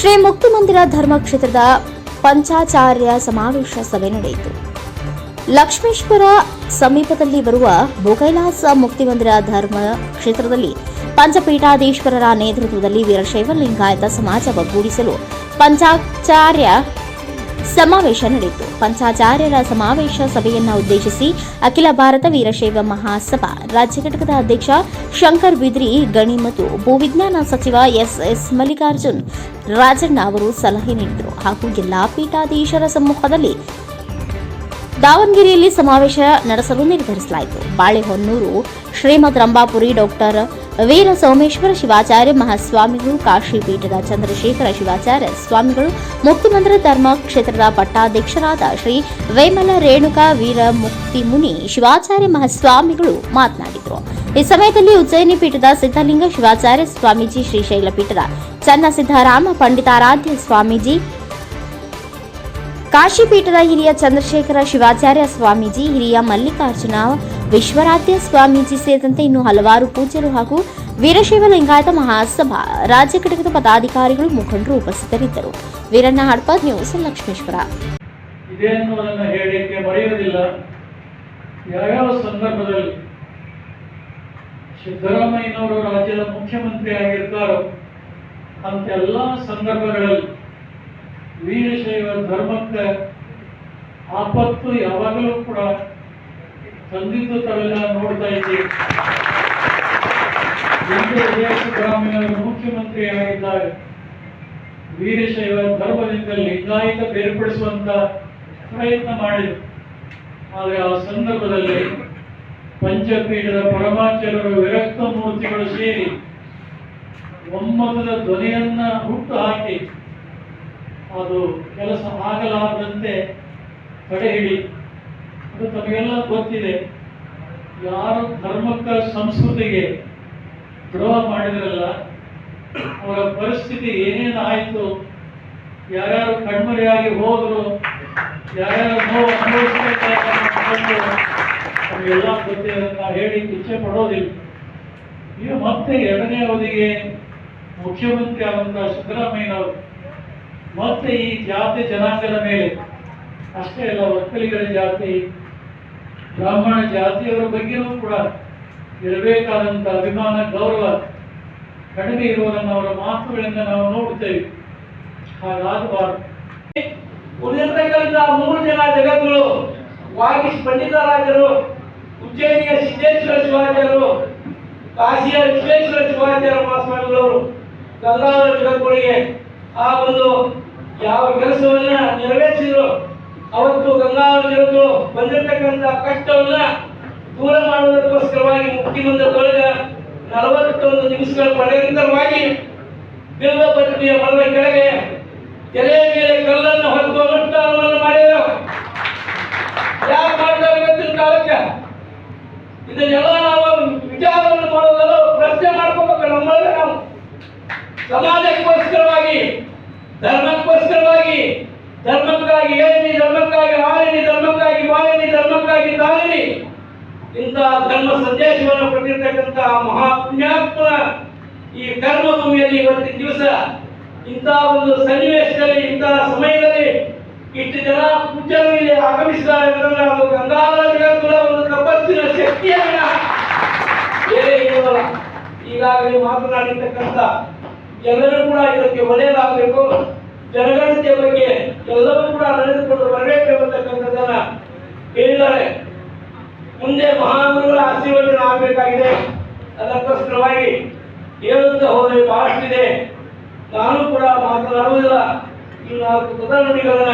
ಶ್ರೀ ಮುಕ್ತಿಮಂದಿರ ಧರ್ಮಕ್ಷೇತ್ರದ ಪಂಚಾಚಾರ್ಯ ಸಮಾವೇಶ ಸಭೆ ನಡೆಯಿತು. ಲಕ್ಷ್ಮೇಶ್ವರ ಸಮೀಪದಲ್ಲಿ ಬರುವ ಮುಕ್ತಿ ಮುಕ್ತಿಮಂದಿರ ಧರ್ಮ ಕ್ಷೇತ್ರದಲ್ಲಿ ಪಂಚಪೀಠಾಧೀಶ್ವರರ ನೇತೃತ್ವದಲ್ಲಿ ವೀರಶೈವ ಲಿಂಗಾಯತ ಸಮಾಜ ಒಗ್ಗೂಡಿಸಲು ಪಂಚಾಚಾರ್ಯ ಸಮಾವೇಶ ನಡೆಯಿತು. ಪಂಚಾಚಾರ್ಯರ ಸಮಾವೇಶ ಸಭೆಯನ್ನ ಉದ್ದೇಶಿಸಿ ಅಖಿಲ ಭಾರತ ವೀರಶೈವ ಮಹಾಸಭಾ ರಾಜ್ಯ ಘಟಕದ ಅಧ್ಯಕ್ಷ ಶಂಕರ್ ಬಿದ್ರಿ, ಗಣಿ ಮತ್ತು ಭೂವಿಜ್ಞಾನ ಸಚಿವ ಎಸ್ ಎಸ್ ಮಲ್ಲಿಕಾರ್ಜುನ್ ರಾಜಣ್ಣ ಅವರು ಸಲಹೆ ನೀಡಿದರು. ಹಾಗೂ ಎಲ್ಲಾ ಪೀಠಾಧೀಶರ ಸಮ್ಮುಖದಲ್ಲಿ ದಾವಣಗೆರೆಯಲ್ಲಿ ಸಮಾವೇಶ ನಡೆಸಲು ನಿರ್ಧರಿಸಲಾಯಿತು. ಬಾಳೆಹೊನ್ನೂರು, ಶ್ರೀಮದ್ ರಂಭಾಪುರಿ ಡಾಕ್ಟರ್ ವೀರ ಸೋಮೇಶ್ವರ ಶಿವಾಚಾರ್ಯ ಮಹಾಸ್ವಾಮಿಗಳು ಕಾಶಿ ಪೀಠದ ಚಂದ್ರಶೇಖರ ಶಿವಾಚಾರ್ಯ ಸ್ವಾಮಿಗಳು ಮುಕ್ತಿಮಂದಿರ ಧರ್ಮ ಕ್ಷೇತ್ರದ ಪಟ್ಟಾಧ್ಯಕ್ಷರಾದ ಶ್ರೀ ವೇಮಲ ರೇಣುಕಾ ವೀರ ಮುಕ್ತಿ ಮುನಿ ಶಿವಾಚಾರ್ಯ ಮಹಾಸ್ವಾಮಿಗಳು ಮಾತನಾಡಿದರು. ಈ ಸಮಯದಲ್ಲಿ ಉಜ್ಜಯಿನಿ ಪೀಠದ ಸಿದ್ಧಲಿಂಗ ಶಿವಾಚಾರ್ಯ ಸ್ವಾಮೀಜಿ ಶ್ರೀಶೈಲ ಪೀಠದ ಚನ್ನ ಸಿದ್ದರಾಮ ಪಂಡಿತಾರಾಧ್ಯ ಸ್ವಾಮೀಜಿ, ಕಾಶಿಪೀಠದ ಹಿರಿಯ ಚಂದ್ರಶೇಖರ ಶಿವಾಚಾರ್ಯ ಸ್ವಾಮೀಜಿ, ಹಿರಿಯ ಮಲ್ಲಿಕಾರ್ಜುನ ವಿಶ್ವರಾಧ್ಯ ಸ್ವಾಮೀಜಿ ಸೇರಿದಂತೆ ಇನ್ನು ಹಲವಾರು ಪೂಜ್ಯರು ಹಾಗೂ ವೀರಶೈವ ಲಿಂಗಾಯತ ಮಹಾಸಭಾ ರಾಜ್ಯ ಘಟಕದ ಪದಾಧಿಕಾರಿಗಳು ಮುಖಂಡರು ಉಪಸ್ಥಿತರಿದ್ದರು. ವೀರಣ್ಣ ಹಡ್ಪ ನ್ಯೂಸ್ ಲಕ್ಷ್ಮೇಶ್ವರ. ಯಾವ್ಯಾವ ಸಂದರ್ಭದಲ್ಲಿ ಸಿದ್ದರಾಮಯ್ಯನವರು ರಾಜ್ಯದ ಮುಖ್ಯಮಂತ್ರಿ ಆಗಿರ್ತಾರೋ, ಅಂತೆಲ್ಲ ಸಂದರ್ಭಗಳಲ್ಲಿ ವೀರಶೈವ ಧರ್ಮಕ್ಕೆ ಆಪತ್ತು ಯಾವಾಗಲೂ ಕೂಡ ತಂದಿದ್ದು ತಾವೆಲ್ಲ ನೋಡ್ತಾ ಇದ್ದೀವಿ ಸಿದ್ದರಾಮಯ್ಯನವರು ಮುಖ್ಯಮಂತ್ರಿ ಆಗಿದ್ದಾಗ ವೀರಶೈವ ಧರ್ಮದಿಂದ ಲಿಂಗಾಯತ ಬೇರ್ಪಡಿಸುವಂತ ಪ್ರಯತ್ನ ಮಾಡಿದರು. ಆದರೆ ಆ ಸಂದರ್ಭದಲ್ಲಿ ಪಂಚಪೀಠದ ಪರಮಾಚಾರ್ಯರು ವಿರಕ್ತ ಮೂರ್ತಿಗಳು ಸೇರಿ ಒಮ್ಮತದ ಧ್ವನಿಯನ್ನ ಹುಟ್ಟು ಹಾಕಿ ಅದು ಕೆಲಸ ಆಗಲಾರದಂತೆ ತಡೆ ಹಿಡಿ ಅದು ತಮಗೆಲ್ಲ ಗೊತ್ತಿದೆ, ಯಾರು ಧರ್ಮಕ್ಕ ಸಂಸ್ಕೃತಿಗೆ ದ್ರೋಹ ಮಾಡಿದ್ರಲ್ಲ, ಅವರ ಪರಿಸ್ಥಿತಿ ಏನೇನು ಆಯಿತು, ಯಾರ್ಯಾರು ಕಣ್ಮರೆಯಾಗಿ ಹೋದ್ರು, ಯಾರ್ಯಾರು ನೋವು ನಮಗೆಲ್ಲ ಗೊತ್ತಿದೆ. ನಾವು ಹೇಳಿ ಇಚ್ಛೆ ಪಡೋದಿಲ್ಲ. ಈಗ ಮತ್ತೆ ಎರಡನೇ ಅವಧಿಗೆ ಮುಖ್ಯಮಂತ್ರಿ ಆದಂತಹ ಸಿದ್ದರಾಮಯ್ಯನವರು ಮತ್ತೆ ಈ ಜಾತಿ ಜನಾಂಗದ ಮೇಲೆ, ಅಷ್ಟೇ ಅಲ್ಲ, ಒಕ್ಕಲಿಗರ ಜಾತಿ ಬ್ರಾಹ್ಮಣ ಜಾತಿಯವರ ಬಗ್ಗೆಯೂ ಕೂಡ ಇರಬೇಕಾದಂತ ಅಭಿಮಾನ, ಗೌರವ ಕಡಿಮೆ ಇರುವುದನ್ನು ಅವರ ಮಾತುಗಳಿಂದ ನಾವು ನೋಡುತ್ತೇವೆ. ಹಾಗಾಗಬಾರದು. ಉಳಿದಿರ್ತಕ್ಕಂಥ ಮೂರು ಜನ ಜಗತ್ತುಗಳು ವಾಗೀಶ್ ಪಂಡಿತರಾಜರು ಉಜ್ಜಯಿನಿಯ ಸಿದ್ದೇಶ್ವರ ಶಿವಾಚಾರ್ಯರು, ಕಾಶಿಯ ವಿಶ್ವೇಶ್ವರ ಶಿವಾಚಾರ್ಯ ಮಹಾಸ್ವಾಮಿಗಳವರು, ಗಂಗಾಧರ ಜಗದ್ಗುರಿಗೆ ಆ ಒಂದು ಯಾವ ಕೆಲಸವನ್ನ ನೆರವೇರಿಸಿದ್ರು ಅವತ್ತು ಗಂಗಾಧರರು ಬಂದಿರತಕ್ಕಂತ ಕಷ್ಟವನ್ನ ದೂರ ಮಾಡುವುದಕ್ಕೋಸ್ಕರವಾಗಿ ಮುಕ್ತಿ ತೊಳೆದ ನಲವತ್ತೊಂದು ನಿಮಿಷಗಳ ಪರ್ಯಂತರವಾಗಿ ಬಿಲ್ವ ಪತ್ನಿಯ ಮರದ ಕೆಳಗೆ ಎಲೆ ಮೇಲೆ ಕಲ್ಲನ್ನು ಹೊತ್ತು ಅನುಷ್ಠಾನವನ್ನು ಮಾಡಿದರು ಯಾಕೆ ಮಾಡ್ತಾರೆ ಇವತ್ತಿನ ಕಾಲಕ್ಕೆ? ಇದನ್ನೆಲ್ಲ ನಾವು ವಿಚಾರವನ್ನು ಮಾಡೋದಲ್ಲ ಪ್ರಶ್ನೆ ಮಾಡ್ಕೋಬೇಕು ನಮ್ಮಲ್ಲೇ ನಾವು. ಸಮಾಜಕ್ಕೋಸ್ಕರವಾಗಿ ಧರ್ಮಕ್ಕೋಸ್ಕರವಾಗಿ ಧರ್ಮಕ್ಕಾಗಿ ಏನಿ ಧರ್ಮಕ್ಕಾಗಿ ಆಳಿನಿ ಧರ್ಮಕ್ಕಾಗಿ ಬಾಳಿನಿ ಧರ್ಮಕ್ಕಾಗಿ ತಾಳಿನಿ ಇಂತಹ ಧರ್ಮ ಸಂದೇಶವನ್ನು ಕೊಟ್ಟಿರ್ತಕ್ಕಂತಹ ಮಹಾಪುಣ್ಯಾತ್ಮ ಈ ಕರ್ಮಭೂಮಿಯಲ್ಲಿ ಇವತ್ತಿನ ದಿವಸ ಇಂತಹ ಒಂದು ಸನ್ನಿವೇಶದಲ್ಲಿ ಇಂತಹ ಸಮಯದಲ್ಲಿ ಇಷ್ಟು ಜನ ಪೂಜ್ಯರು ಇಲ್ಲಿ ಆಗಮಿಸಿದ್ದಾರೆ ಅದು ಗಂಗಾಧರ ಒಂದು ತಪಸ್ಸಿನ ಶಕ್ತಿಯನ್ನ ಬೇರೆ ಈಗಾಗಲೇ ಮಾತನಾಡಿರ್ತಕ್ಕಂಥ ಎಲ್ಲರೂ ಕೂಡ ಇದಕ್ಕೆ ಒಳ್ಳೆಯದಾಗಬೇಕು. ಜನಗಣತಿಯ ಬಗ್ಗೆ ಎಲ್ಲವೂ ಕೂಡ ನಡೆದುಕೊಂಡು ಬರಬೇಕು ಎಂಬತಕ್ಕಂಥದ್ದನ್ನ ಹೇಳಿದ್ದಾರೆ ಮುಂದೆ ಮಹಾಗುರುಗಳ ಆಶೀರ್ವಾದ ಆಗಬೇಕಾಗಿದೆ. ಅದಕ್ಕೋಸ್ಕರವಾಗಿ ಹೇಳುತ್ತಾ ಹೋದರೆ ಬಹಳಷ್ಟಿದೆ ನಾನು ಕೂಡ ಮಾತನಾಡುವುದಿಲ್ಲ ಈ ನಾಲ್ಕು ಪದನುಡಿಗಳನ್ನ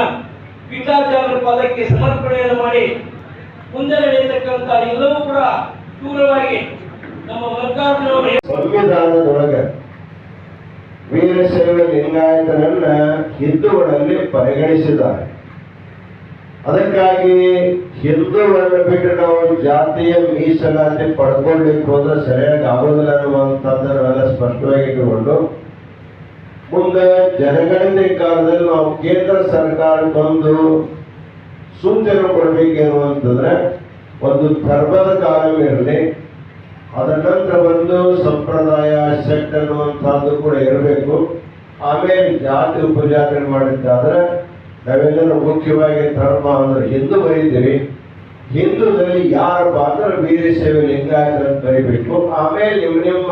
ಪೀಠಾಚಾರ್ಯರ ಪದಕ್ಕೆ ಸಮರ್ಪಣೆಯನ್ನು ಮಾಡಿ ಮುಂದೆ ನಡೆಯತಕ್ಕಂಥ ಎಲ್ಲವೂ ಕೂಡ ದೂರವಾಗಿ ನಮ್ಮ ಮಲ್ಲಿಕಾರ್ಜುನವರು ಸಂವಿಧಾನದೊಳಗ ವೀರಶೈವ ಲಿಂಗಾಯತನನ್ನ ಹಿಂದೂಗಳಲ್ಲಿ ಪರಿಗಣಿಸಿದ್ದಾರೆ. ಅದಕ್ಕಾಗಿ ಹಿಂದೂಗಳನ್ನು ಬಿಟ್ಟು ನಾವು ಜಾತಿಯ ಮೀಸಲಾತಿ ಪಡ್ಕೊಳ್ಳಿಕ್ಕೆ ಹೋದ್ರೆ ಸರಿಯಾಗಿ ಆಗೋದಿಲ್ಲ ಅನ್ನುವಂಥದ್ದನ್ನೆಲ್ಲ ಸ್ಪಷ್ಟವಾಗಿ ಇಟ್ಟುಕೊಂಡು, ಮುಂದೆ ಜನಗಣತಿ ಕಾಲದಲ್ಲಿ ನಾವು ಕೇಂದ್ರ ಸರ್ಕಾರ ಬಂದು ಸೂಚನೆ ಕೊಡ್ಬೇಕೇನುವಂತಂದ್ರೆ ಒಂದು ಧರ್ಮದ ಕಾಲವೇ ಇರಲಿ ಅದರ ನಂತರ ಒಂದು ಸಂಪ್ರದಾಯ, ಸೆಟ್ ಅನ್ನುವಂಥದ್ದು ಕೂಡ ಇರಬೇಕು. ಆಮೇಲೆ ಜಾತಿ ಉಪಜಾತಿ ಮಾಡಿದ್ದಾದ್ರೆ ನಾವೆಲ್ಲರೂ ಮುಖ್ಯವಾಗಿ ಧರ್ಮ ಅಂದ್ರೆ ಹಿಂದೂ ಬರೀತೀವಿ. ಹಿಂದೂದಲ್ಲಿ ಯಾರಪ್ಪ ಅಂದ್ರೆ ಸೇವೆ ಲಿಂಗಾಯತ ಅಂತ ಬರೀಬೇಕು. ಆಮೇಲೆ ನಿಮ್ಮ ನಿಮ್ಮ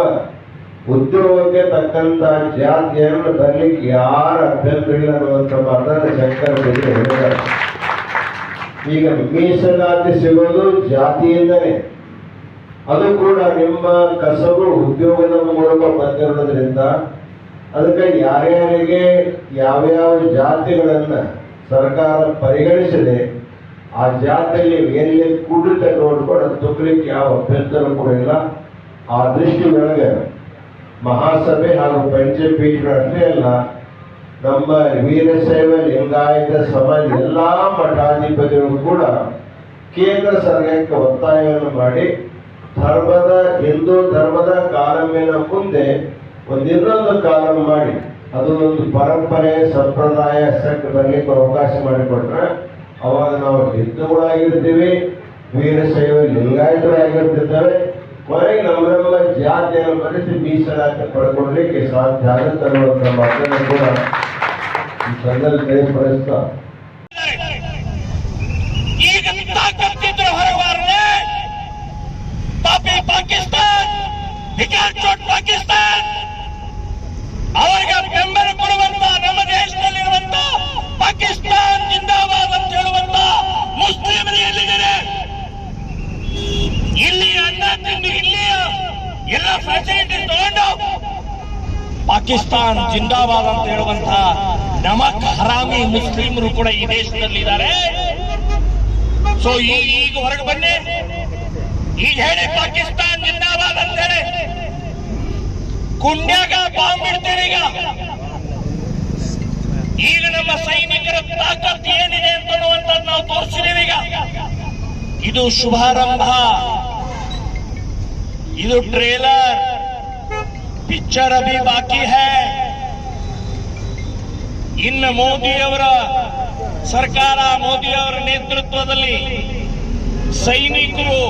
ಉದ್ಯೋಗಕ್ಕೆ ತಕ್ಕಂತ ಜಾತಿಯನ್ನು ಬರಲಿಕ್ಕೆ ಯಾರ ಅಭ್ಯಂತರ ಅನ್ನುವಂಥ ಮಾತನ್ನು ಶಂಕರ ಈಗ ಮೀಸಲಾತಿ ಸಿಗೋದು ಜಾತಿಯಿಂದನೇ. ಅದು ಕೂಡ ನಿಮ್ಮ ಕಸಬು ಉದ್ಯೋಗದ ಮೂಲಕ ಬಂದಿರೋದ್ರಿಂದ ಅದಕ್ಕೆ ಯಾರ್ಯಾರಿಗೆ ಯಾವ್ಯಾವ ಜಾತಿಗಳನ್ನ ಸರ್ಕಾರ ಪರಿಗಣಿಸಿದೆ ಆ ಜಾತಿಯಲ್ಲಿ ಎಲ್ಲಿ ಕುಡಿತ ನೋಡ್ಕೊಂಡು ಅದು ತುಂಬಲಿಕ್ಕೆ ಯಾವ ಅಭ್ಯಂತರ ಕೂಡ ಇಲ್ಲ. ಆ ದೃಷ್ಟಿ ಒಳಗೆ ಮಹಾಸಭೆ ಹಾಗೂ ಪಂಚಪೀಠ ಅಷ್ಟೇ ಅಲ್ಲ, ನಮ್ಮ ವೀರಶೈವ ಲಿಂಗಾಯತ ಸಮಾಜ ಎಲ್ಲಾ ಮಠಾಧಿಪತಿಗಳು ಕೂಡ ಕೇಂದ್ರ ಸರ್ಕಾರಕ್ಕೆ ಒತ್ತಾಯವನ್ನು ಮಾಡಿ ಧರ್ಮದ, ಹಿಂದೂ ಧರ್ಮದ ಕಾಲಮಿನ ಮುಂದೆ ಒಂದು ಇನ್ನೊಂದು ಕಾಲಂ ಮಾಡಿ, ಅದು ಒಂದು ಪರಂಪರೆ, ಸಂಪ್ರದಾಯ, ಸೆಟ್ ಬರಲಿಕ್ಕೆ ಅವಕಾಶ ಮಾಡಿಕೊಟ್ರೆ, ಅವಾಗ ನಾವು ಹಿಂದೂಗಳಾಗಿರ್ತೀವಿ ವೀರಶೈವ ಲಿಂಗಾಯತರಾಗಿರ್ತಿದ್ದೇವೆ ಕೊನೆಗೆ ನಮ್ಮ ನಮ್ಮ ಜಾತಿಯನ್ನು ಬರೆಸಿ ಮೀಸಲಾತಿ ಪಡ್ಕೊಳ್ಲಿಕ್ಕೆ ಸಾಧ್ಯ ಆಗುತ್ತೆ ಅನ್ನುವಂಥ ಮಾತನ್ನು ಕೂಡ ಈ ಸಂದರ್ಭದಲ್ಲಿ ತಿಳಿಸ್ತಾ ಈಗ Pakistan. ಹೊರಬಾರದೆ can't Pakistan Pakistan. ಅವರಿಗೆ ಬೆಂಬಲ ಕೊಡುವಂತ ನಮ್ಮ ದೇಶದಲ್ಲಿರುವಂತ ಪಾಕಿಸ್ತಾನ್ ಜಿಂದಾಬಾದ್ ಅಂತ ಹೇಳುವಂತ ಮುಸ್ಲಿಮರು ಎಲ್ಲಿದ್ದಾರೆ ಇಲ್ಲಿ ಅನ್ನ ತಿಂದು ಇಲ್ಲಿ ಎಲ್ಲ ಫೆಸಿಲಿಟಿ ತಗೊಂಡು ಪಾಕಿಸ್ತಾನ್ ಜಿಂದಾಬಾದ್ ಅಂತ ಹೇಳುವಂತ ನಮಕ್ ಹರಾಮಿ ಮುಸ್ಲಿಮರು ಕೂಡ ಈ ದೇಶದಲ್ಲಿ ಇದ್ದಾರೆ ಸೊ ಈಗ ಹೊರಗೆ ಬನ್ನಿ ಈಗ ಹೇಳಿ ಪಾಕಿಸ್ತಾನ ಜಿಂದಾಬಾದ್ ಅಂತ ಹೇಳಿ ಕುಂಡ್ಯಾಗ ಬಾಂಬ್ ಇಡ್ತೀರಿ ಈಗ. ಈಗ ನಮ್ಮ ಸೈನಿಕರ ತಾಕತ್ ಏನಿದೆ ಅಂತ ನಾವು ತೋರಿಸಿದೀವಿ ಈಗ. ಇದು ಶುಭಾರಂಭ. ಇದು ಟ್ರೇಲರ್. ಪಿಕ್ಚರ್ ಅಭಿ ಬಾಕಿ ಹೈ. ಇನ್ನು ಮೋದಿಯವರ ಸರ್ಕಾರ, ಮೋದಿಯವರ ನೇತೃತ್ವದಲ್ಲಿ ಸೈನಿಕರು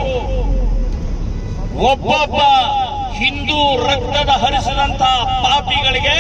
ಒಬ್ಬೊಬ್ಬ ಹಿಂದೂ ರಕ್ತದ ಹರಿಸಿದಂತಹ ಪಾಪಿಗಳಿಗೆ